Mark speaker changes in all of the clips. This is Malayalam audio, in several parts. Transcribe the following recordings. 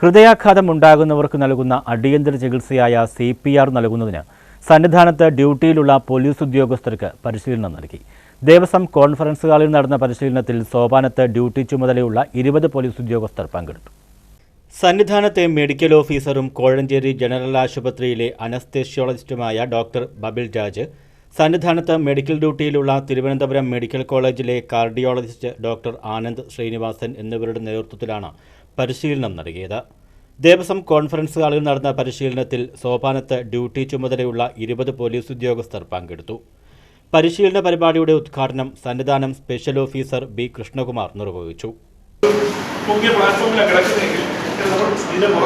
Speaker 1: ഹൃദയാഘാതം ഉണ്ടാകുന്നവർക്ക് നൽകുന്ന അടിയന്തര ചികിത്സയായ സി പി ആർ നൽകുന്നതിന് സന്നിധാനത്ത് ഡ്യൂട്ടിയിലുള്ള പോലീസ് ഉദ്യോഗസ്ഥർക്ക് പരിശീലനം നൽകി. ദേവസ്വം കോൺഫറൻസ് ഹാളിൽ നടന്ന പരിശീലനത്തിൽ സോപാനത്ത് ഡ്യൂട്ടി ചുമതലയുള്ള ഇരുപത് പോലീസ് ഉദ്യോഗസ്ഥർ പങ്കെടുത്തു. സന്നിധാനത്തെ മെഡിക്കൽ ഓഫീസറും കോഴഞ്ചേരി ജനറൽ ആശുപത്രിയിലെ അനസ്തേഷ്യോളജിസ്റ്റുമായ ഡോക്ടർ ബബിൾ രാജ് സന്നിധാനത്ത് മെഡിക്കൽ ഡ്യൂട്ടിയിലുള്ള തിരുവനന്തപുരം മെഡിക്കൽ കോളേജിലെ കാർഡിയോളജിസ്റ്റ് ഡോക്ടർ ആനന്ദ് ശ്രീനിവാസൻ എന്നിവരുടെ നേതൃത്വത്തിലാണ് പരിശീലനം നൽകിയത്. ദേവസ്വം കോൺഫറൻസ് ഹാളിൽ നടന്ന പരിശീലനത്തിൽ സോപാനത്ത് ഡ്യൂട്ടി ചുമതലയുള്ള ഇരുപത് പോലീസ് ഉദ്യോഗസ്ഥർ പങ്കെടുത്തു. പരിശീലന പരിപാടിയുടെ ഉദ്ഘാടനം Sannidhanam special officer B Krishnakumar നിർവഹിച്ചു.
Speaker 2: പ്ലാറ്റ്ഫോമിൽ നമ്മൾ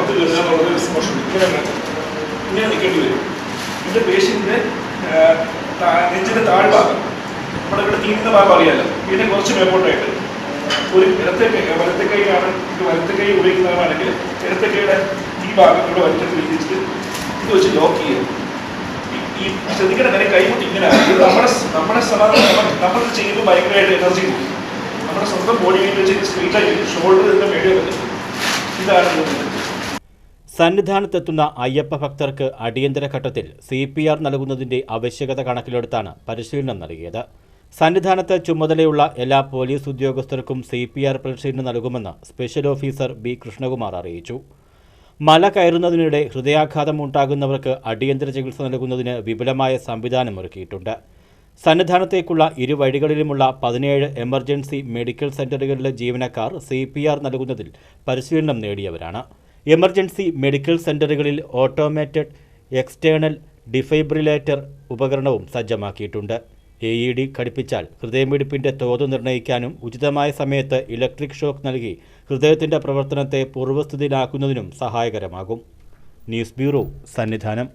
Speaker 2: താഴ്ഭാഗം. നമ്മുടെ ഇവിടെ തീരുന്ന ഭാഗം അറിയാലോ. ഇതിനെ കുറച്ച് മേപ്പോട്ടായിട്ട്. ഒരു ഇടത്തെ കൈ വലത്തെ കൈയാണ് ഇത് വലത്തെ കൈ ഉപയോഗിക്കുന്നതാണെങ്കിൽ ഇടത്തെ കൈയുടെ ഈ ഭാഗം ഇവിടെ വലിച്ചിട്ട് വിരിച്ചിട്ട് ഇത് വെച്ച് ലോക്ക് ചെയ്യുക. ഈ- ശ്രദ്ധിക്കണം തന്നെ കൈമുട്ടി ഇങ്ങനെ നമ്മുടെ നമ്മുടെ നമ്മൾ- ചെയ്യുമ്പോൾ ഭയങ്കരമായിട്ട് എനർജി കൊടുക്കും നമ്മുടെ സ്വന്തം ബോഡി വെച്ച് സ്ട്രീറ്റ് ആയി ഷോൾഡർ ഇതിന്റെ മേടിയ ഇതാണ് ഇതിന്റെ
Speaker 1: സന്നിധാനത്തെത്തുന്ന അയ്യപ്പ ഭക്തർക്ക് അടിയന്തര ഘട്ടത്തിൽ സി പി ആർ നൽകുന്നതിന്റെ ആവശ്യകത കണക്കിലെടുത്താണ് പരിശീലനം നൽകിയത്. സന്നിധാനത്ത് ചുമതലയുള്ള എല്ലാ പോലീസ് ഉദ്യോഗസ്ഥർക്കും സി പി ആർ പരിശീലനം നൽകുമെന്ന് സ്പെഷ്യൽ ഓഫീസർ ബി കൃഷ്ണകുമാർ അറിയിച്ചു. മല കയറുന്നതിനിടെ ഹൃദയാഘാതം ഉണ്ടാകുന്നവർക്ക് അടിയന്തര ചികിത്സ നൽകുന്നതിന് വിപുലമായ സംവിധാനം ഒരുക്കിയിട്ടുണ്ട്. സന്നിധാനത്തേക്കുള്ള ഇരുവഴികളിലുമുള്ള പതിനേഴ് എമർജൻസി മെഡിക്കൽ സെന്ററുകളിലെ ജീവനക്കാർ സി പി ആർ നൽകുന്നതിൽ പരിശീലനം നേടിയവരാണ്. എമർജൻസി മെഡിക്കൽ സെന്ററുകളിൽ ഓട്ടോമേറ്റഡ് എക്സ്റ്റേണൽ ഡിഫൈബ്രിലേറ്റർ ഉപകരണവും സജ്ജമാക്കിയിട്ടുണ്ട്. എ ഇ ഡി ഘടിപ്പിച്ചാൽ ഹൃദയമിടിപ്പിന്റെ തോത് നിർണയിക്കാനും ഉചിതമായ സമയത്ത് ഇലക്ട്രിക് ഷോക്ക് നൽകി ഹൃദയത്തിന്റെ പ്രവർത്തനത്തെ പൂർവസ്ഥിതിയിലാക്കുന്നതിനും സഹായകരമാകും. News bureau Sannidhanam.